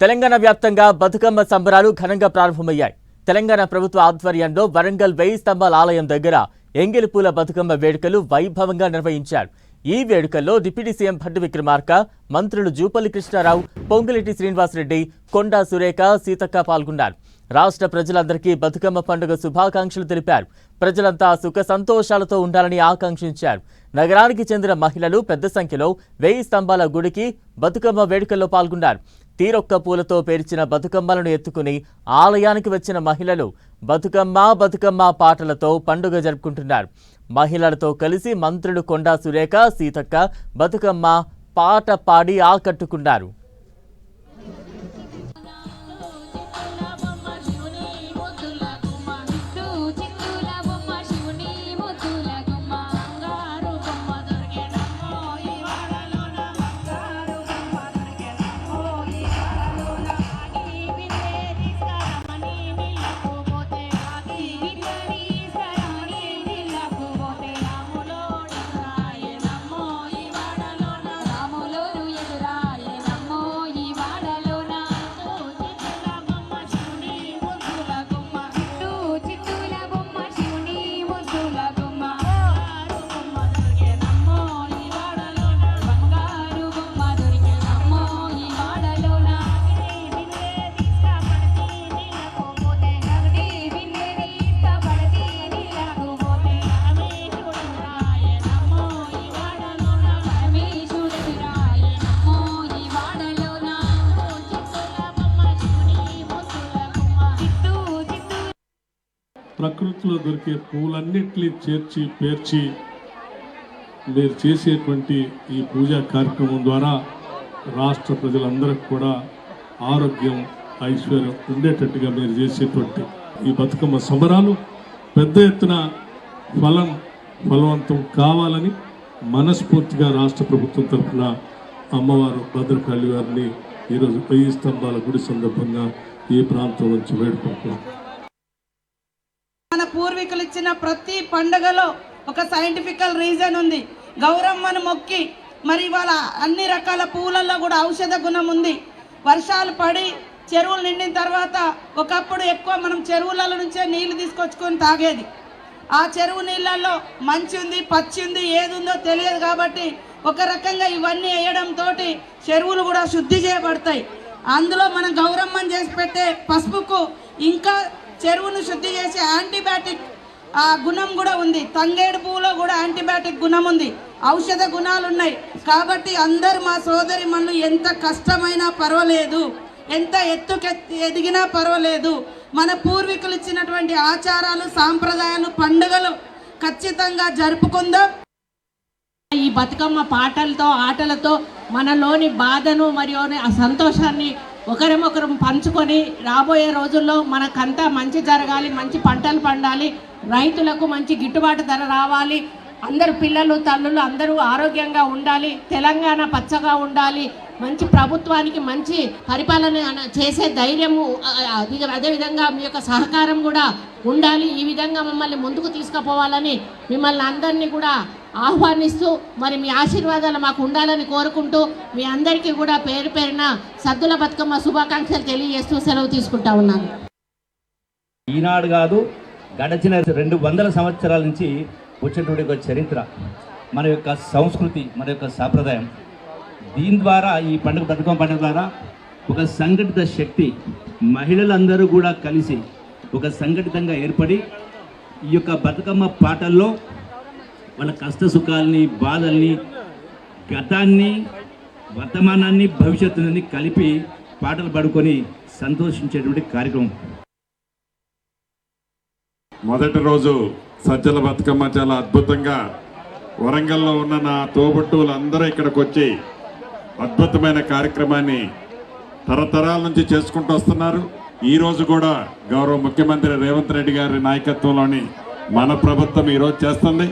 తెలంగాణ వ్యాప్తంగా బతుకమ్మ సంబరాలు ఘనంగా ప్రారంభమయ్యాయి. తెలంగాణ ప్రభుత్వ ఆధ్వర్యంలో వరంగల్ వెయ్యి స్తంభాల ఆలయం దగ్గర ఎంగిలి పూల బతుకమ్మ వేడుకలు వైభవంగా నిర్వహించారు. ఈ వేడుకల్లో డిప్యూటీ సీఎం భట్టి విక్రమార్క మంత్రులు జూపల్లి కృష్ణారావు పొంగులెట్టి శ్రీనివాసరెడ్డి కొండా సురేఖ సీతక్క పాల్గొన్నారు. రాష్ట్ర ప్రజలందరికీ బతుకమ్మ పండుగ శుభాకాంక్షలు తెలిపారు. ప్రజలంతా సుఖ సంతోషాలతో ఉండాలని ఆకాంక్షించారు. నగరానికి చెందిన మహిళలు పెద్ద సంఖ్యలో వెయ్యి స్తంభాల గుడికి బతుకమ్మ వేడుకల్లో పాల్గొన్నారు. తీరొక్క పూలతో పేర్చిన బతుకమ్మలను ఎత్తుకుని ఆలయానికి వచ్చిన మహిళలు బతుకమ్మ బతుకమ్మ పాటలతో పండుగ జరుపుకుంటున్నారు. మహిళలతో కలిసి మంత్రులు కొండా సురేఖ సీతక్క బతుకమ్మ పాట పాడి ఆకట్టుకున్నారు ప్రకృతిలో దొరికే పూలన్నిటిని చేర్చి పేర్చి మీరు చేసేటువంటి ఈ పూజా కార్యక్రమం ద్వారా రాష్ట్ర ప్రజలందరికీ కూడా ఆరోగ్యం ఐశ్వర్యం ఉండేటట్టుగా మీరు చేసేటువంటి ఈ బతుకమ్మ సంబరాలు పెద్ద ఎత్తున ఫలం ఫలవంతం కావాలని మనస్ఫూర్తిగా రాష్ట్ర ప్రభుత్వం తరఫున అమ్మవారు భద్రకాళి వారిని ఈరోజు వెయ్యి స్తంభాల గుడి సందర్భంగా ఈ ప్రాంతం నుంచి వేడుకుంటున్నాం. పూర్వీకులు ఇచ్చిన ప్రతి పండుగలో ఒక సైంటిఫికల్ రీజన్ ఉంది. గౌరమ్మను మొక్కి మరి ఇవాళ అన్ని రకాల పూలల్లో కూడా ఔషధ గుణం ఉంది. వర్షాలు పడి చెరువులు నిండిన తర్వాత ఒకప్పుడు ఎక్కువ మనం చెరువుల నుంచే నీళ్ళు తీసుకొచ్చుకొని తాగేది. ఆ చెరువు నీళ్ళల్లో మంచి ఉంది పచ్చి ఉంది ఏది ఉందో తెలియదు కాబట్టి ఒక రకంగా ఇవన్నీ వేయడంతో చెరువులు కూడా శుద్ధి చేయబడతాయి. అందులో మనం గౌరమ్మని చేసి పెట్టే పసుపుకు ఇంకా చెరువును శుద్ధి చేసే యాంటీబయాటిక్ ఆ గుణం కూడా ఉంది. తంగేడు పువ్వులో కూడా యాంటీబయాటిక్ గుణం ఉంది. ఔషధ గుణాలు ఉన్నాయి కాబట్టి అందరు మా సోదరి మనులు ఎంత కష్టమైనా పర్వాలేదు. ఎంత ఎత్తుకెత్తి ఎదిగినా పర్వాలేదు. మన పూర్వీకులు ఇచ్చినటువంటి ఆచారాలు సాంప్రదాయాలు పండుగలు ఖచ్చితంగా జరుపుకుందాం. ఈ బతుకమ్మ పాటలతో ఆటలతో మనలోని బాధను మరియు ఆ సంతోషాన్ని ఒకరిమొకరం పంచుకొని రాబోయే రోజుల్లో మనకంతా మంచి జరగాలి మంచి పంటలు పండాలి రైతులకు మంచి గిట్టుబాటు ధర రావాలి అందరు పిల్లలు తల్లులు అందరూ ఆరోగ్యంగా ఉండాలి తెలంగాణ పచ్చగా ఉండాలి మంచి ప్రభుత్వానికి మంచి పరిపాలన చేసే ధైర్యము అదేవిధంగా మీ యొక్క సహకారం కూడా ఉండాలి. ఈ విధంగా మమ్మల్ని ముందుకు తీసుకుపోవాలని మిమ్మల్ని అందరినీ కూడా ఆహ్వానిస్తూ మరి మీ ఆశీర్వాదాలు మాకు ఉండాలని కోరుకుంటూ మీ అందరికీ కూడా పేరు పేరున సద్దుల బతుకమ్మ శుభాకాంక్షలు తెలియజేస్తూ సెలవు తీసుకుంటా ఉన్నాను. ఈనాడు కాదు గడచిన రెండు వందల సంవత్సరాల నుంచి వచ్చినటువంటి ఒక చరిత్ర మన యొక్క సంస్కృతి మన యొక్క సాంప్రదాయం. దీని ద్వారా ఈ పండుగ బతుకమ్మ పండుగ ద్వారా ఒక సంఘటిత శక్తి మహిళలందరూ కూడా కలిసి ఒక సంఘటితంగా ఏర్పడి ఈ యొక్క బతుకమ్మ పాటల్లో వాళ్ళ కష్ట సుఖాలని బాధల్ని గతాన్ని వర్తమానాన్ని భవిష్యత్తుని కలిపి పాటలు పాడుకొని సంతోషించేటువంటి కార్యక్రమం. మొదటి రోజు సజ్జల బతుకమ్మ చాలా అద్భుతంగా వరంగల్లో ఉన్న నా తోబుట్టువులు అందరూ ఇక్కడికి వచ్చి అద్భుతమైన కార్యక్రమాన్ని తరతరాల నుంచి చేసుకుంటూ వస్తున్నారు. ఈ రోజు కూడా గౌరవ ముఖ్యమంత్రి రేవంత్ రెడ్డి గారి నాయకత్వంలోని మన ప్రభుత్వం ఈరోజు చేస్తుంది.